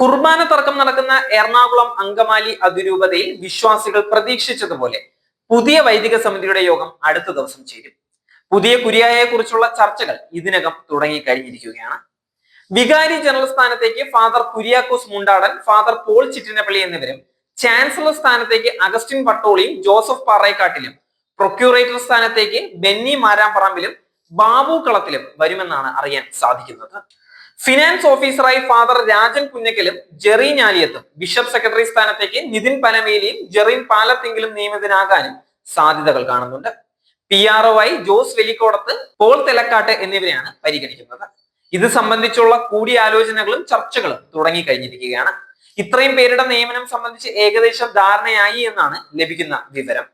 കുർബാന തർക്കം നടക്കുന്ന എറണാകുളം അങ്കമാലി അതിരൂപതയിൽ വിശ്വാസികൾ പ്രതീക്ഷിച്ചതുപോലെ പുതിയ വൈദിക സമിതിയുടെ യോഗം അടുത്ത ദിവസം ചേരും. പുതിയ കുരിയായെ കുറിച്ചുള്ള ചർച്ചകൾ ഇതിനകം തുടങ്ങിക്കഴിഞ്ഞിരിക്കുകയാണ്. വികാരി ജനറൽ സ്ഥാനത്തേക്ക് father Kuriakose Mundadan father Paul Chittinappilly എന്നിവരും ചാൻസലർ സ്ഥാനത്തേക്ക് അഗസ്റ്റിൻ പട്ടോളിയും ജോസഫ് പാറേക്കാട്ടിലും പ്രൊക്യൂറേറ്റർ സ്ഥാനത്തേക്ക് ബെന്നി മാരാമ്പറമ്പിലും ബാബു കളത്തിലും വരുമെന്നാണ് അറിയാൻ സാധിക്കുന്നത്. ഫിനാൻസ് ഓഫീസറായി ഫാദർ രാജൻ കുഞ്ഞക്കലും ജെറി ഞാലിയത്തും. ബിഷപ്പ് സെക്രട്ടറി സ്ഥാനത്തേക്ക് നിതിൻ പനവേലിയും ജെറിൻ പാലത്തെങ്കിലും നിയമിതനാകാനും സാധ്യതകൾ കാണുന്നുണ്ട്. പി ആർ ഒ ആയി ജോസ് വെലിക്കോടത്ത് പോൾ തെലക്കാട്ട് എന്നിവരെയാണ് പരിഗണിക്കുന്നത്. ഇത് സംബന്ധിച്ചുള്ള കൂടിയാലോചനകളും ചർച്ചകളും തുടങ്ങി കഴിഞ്ഞിരിക്കുകയാണ് ഇത്രയും പേരുടെ നിയമനം സംബന്ധിച്ച് ഏകദേശം ധാരണയായി എന്നാണ് ലഭിക്കുന്ന വിവരം.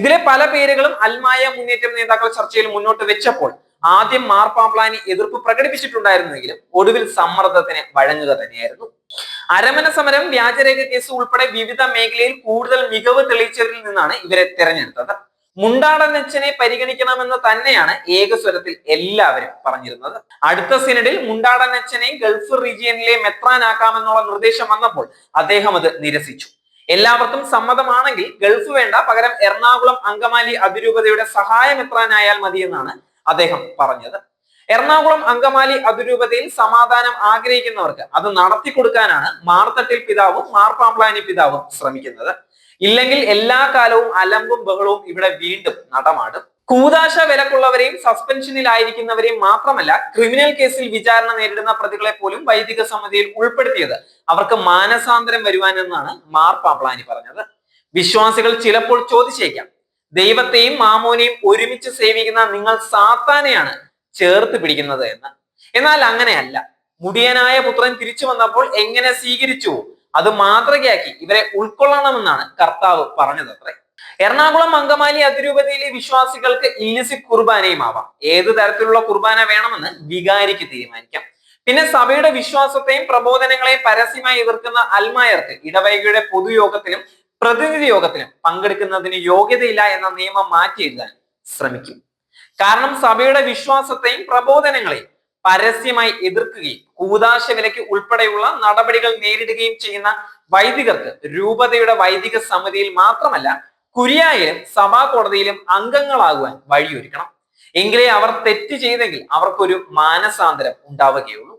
ഇതിലെ പല പേരുകളും അൽമായ മുന്നേറ്റം നേതാക്കൾ ചർച്ചയിൽ മുന്നോട്ട് വെച്ചപ്പോൾ ആദ്യം മാർപ്പാപ്ലാനി എതിർപ്പ് പ്രകടിപ്പിച്ചിട്ടുണ്ടായിരുന്നെങ്കിലും ഒടുവിൽ സമ്മർദ്ദത്തിന് വഴങ്ങുക തന്നെയായിരുന്നു. അരമന സമരം വ്യാജരേഖ കേസ് ഉൾപ്പെടെ വിവിധ മേഖലയിൽ കൂടുതൽ മികവ് തെളിയിച്ചവരിൽ നിന്നാണ് ഇവരെ തെരഞ്ഞെടുത്തത്. മുണ്ടാടനച്ചനെ പരിഗണിക്കണമെന്ന് തന്നെയാണ് ഏകസ്വരത്തിൽ എല്ലാവരും പറഞ്ഞിരുന്നത്. അടുത്ത സിനഡിൽ മുണ്ടാടനച്ചനെ ഗൾഫ് റീജിയനിലെ മെത്രാനാക്കാമെന്നുള്ള നിർദ്ദേശം വന്നപ്പോൾ അദ്ദേഹം അത് നിരസിച്ചു. എല്ലാവർക്കും സമ്മതമാണെങ്കിൽ ഗൾഫ് വേണ്ട പകരം എറണാകുളം അങ്കമാലി അതിരൂപതയുടെ സഹായം മെത്രാനായാൽ മതിയെന്നാണ് അദ്ദേഹം പറഞ്ഞത്. എറണാകുളം അങ്കമാലി അതിരൂപതയിൽ സമാധാനം ആഗ്രഹിക്കുന്നവർക്ക് അത് നടത്തി കൊടുക്കാനാണ് മാർത്തട്ടിൽ പിതാവും മാർപ്പാമ്പ്ലാനി പിതാവും ശ്രമിക്കുന്നത്. ഇല്ലെങ്കിൽ എല്ലാ കാലവും അലമ്പും ബഹളവും ഇവിടെ വീണ്ടും നടമാടും. കൂതാശ വിലക്കുള്ളവരെയും സസ്പെൻഷനിലായിരിക്കുന്നവരെയും മാത്രമല്ല ക്രിമിനൽ കേസിൽ വിചാരണ നേരിടുന്ന പ്രതികളെ പോലും വൈദിക സമിതിയിൽ ഉൾപ്പെടുത്തിയത് അവർക്ക് മാനസാന്തരം വരുവാനെന്നാണ് മാർപ്പാമ്പ്ലാനി പറഞ്ഞത്. വിശ്വാസികൾ ചിലപ്പോൾ ചോദിച്ചേക്കാം ദൈവത്തെയും മാമോനെയും ഒരുമിച്ച് സേവിക്കുന്ന നിങ്ങൾ സാത്താനെയാണ് ചേർത്ത് പിടിക്കുന്നത് എന്ന്. എന്നാൽ അങ്ങനെയല്ല. മുടിയനായ പുത്രൻ തിരിച്ചു വന്നപ്പോൾ എങ്ങനെ സ്വീകരിച്ചു? അത് മാതൃകയാക്കി ഇവരെ ഉൾക്കൊള്ളണമെന്നാണ് കർത്താവ് പറഞ്ഞത് അത്രേ. എറണാകുളം അങ്കമാലി അതിരൂപതയിലെ വിശ്വാസികൾക്ക് ഇല്ലിസി കുർബാനയും ആവാം ഏത് തരത്തിലുള്ള കുർബാന വേണമെന്ന് വികാരിക്ക് തീരുമാനിക്കാം. പിന്നെ സഭയുടെ വിശ്വാസത്തെയും പ്രബോധനങ്ങളെയും പരസ്യമായി എതിർക്കുന്ന അൽമായർക്ക് ഇടവൈകിയുടെ പൊതുയോഗത്തിലും പ്രതിനിധി യോഗത്തിന് പങ്കെടുക്കുന്നതിന് യോഗ്യതയില്ല എന്ന നിയമം മാറ്റി എഴുതാൻ ശ്രമിക്കും. കാരണം സഭയുടെ വിശ്വാസത്തെയും പ്രബോധനങ്ങളെയും പരസ്യമായി എതിർക്കുകയും കൂതാശ വിലയ്ക്ക് ഉൾപ്പെടെയുള്ള നടപടികൾ നേരിടുകയും ചെയ്യുന്ന വൈദികർക്ക് രൂപതയുടെ വൈദിക സമിതിയിൽ മാത്രമല്ല കുരിയായിലും സഭാ കോടതിയിലും അംഗങ്ങളാകുവാൻ വഴിയൊരുക്കണം. എങ്കിലേ അവർ തെറ്റ് ചെയ്തെങ്കിൽ അവർക്കൊരു മാനസാന്തരം ഉണ്ടാവുകയുള്ളൂ.